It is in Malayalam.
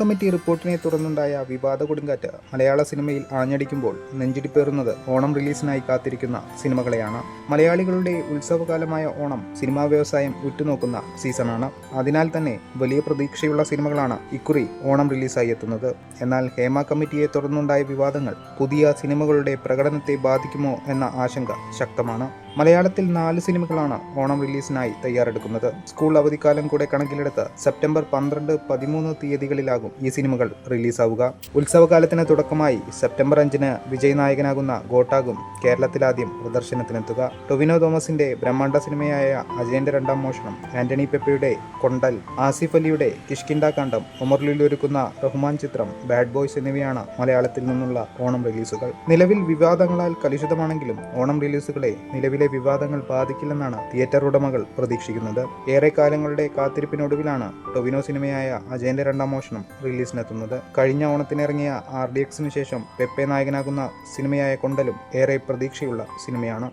കമ്മിറ്റി റിപ്പോർട്ടിനെ തുടർന്നുണ്ടായ വിവാദ കൊടുങ്കാറ്റ് മലയാള സിനിമയിൽ ആഞ്ഞടിക്കുമ്പോൾ നെഞ്ചിടിപ്പേറുന്നത് ഓണം റിലീസിനായി കാത്തിരിക്കുന്ന സിനിമകളെയാണ്. മലയാളികളുടെ ഉത്സവകാലമായ ഓണം സിനിമാ വ്യവസായം ഉറ്റുനോക്കുന്ന സീസണാണ്. അതിനാൽ തന്നെ വലിയ പ്രതീക്ഷയുള്ള സിനിമകളാണ് ഇക്കുറി ഓണം റിലീസായി എത്തുന്നത്. എന്നാൽ ഹേമ കമ്മിറ്റിയെ തുടർന്നുണ്ടായ വിവാദങ്ങൾ പുതിയ സിനിമകളുടെ പ്രകടനത്തെ ബാധിക്കുമോ എന്ന ആശങ്ക ശക്തമാണ്. മലയാളത്തിൽ നാല് സിനിമകളാണ് ഓണം റിലീസിനായി തയ്യാറെടുക്കുന്നത്. സ്കൂൾ അവധിക്കാലം കൂടെ കണക്കിലെടുത്ത് സെപ്റ്റംബർ പന്ത്രണ്ട് പതിമൂന്ന് തീയതികളിലാകും ഈ സിനിമകൾ റിലീസാവുക. ഉത്സവകാലത്തിന് തുടക്കമായി സെപ്റ്റംബർ അഞ്ചിന് വിജയ് നായകനാകുന്ന ഗോട്ടാകും കേരളത്തിലാദ്യം പ്രദർശനത്തിനെത്തുക. ടൊവിനോ തോമസിന്റെ ബ്രഹ്മാണ്ഡ സിനിമയായ അജയന്റെ രണ്ടാം മോഷണം ആന്റണി പെപ്പയുടെ കൊണ്ടൽ ആസിഫ് അലിയുടെ കിഷ്കിണ്ട ഉമർ ഉമർലിൽ ഒരുക്കുന്ന റഹ്മാൻ ചിത്രം ബാഡ് ബോയ്സ് എന്നിവയാണ് മലയാളത്തിൽ നിന്നുള്ള ഓണം റിലീസുകൾ. നിലവിൽ വിവാദങ്ങളാൽ കലുഷിതമാണെങ്കിലും ഓണം റിലീസുകളെ നിലവിലെ വിവാദങ്ങൾ ബാധിക്കില്ലെന്നാണ് തിയേറ്റർ ഉടമകൾ പ്രതീക്ഷിക്കുന്നത്. ഏറെ കാലങ്ങളുടെ കാത്തിരിപ്പിനൊടുവിലാണ് ടൊവിനോ സിനിമയായ അജയന്റെ രണ്ടാം മോഷണം റിലീസിനെത്തുന്നത്. കഴിഞ്ഞ ഓണത്തിനിറങ്ങിയ ആർ ഡി എക്സിന് ശേഷം പെപ്പെ നായകനാകുന്ന സിനിമയായ കൊണ്ടലും ഏറെ പ്രതീക്ഷയുള്ള സിനിമയാണ്.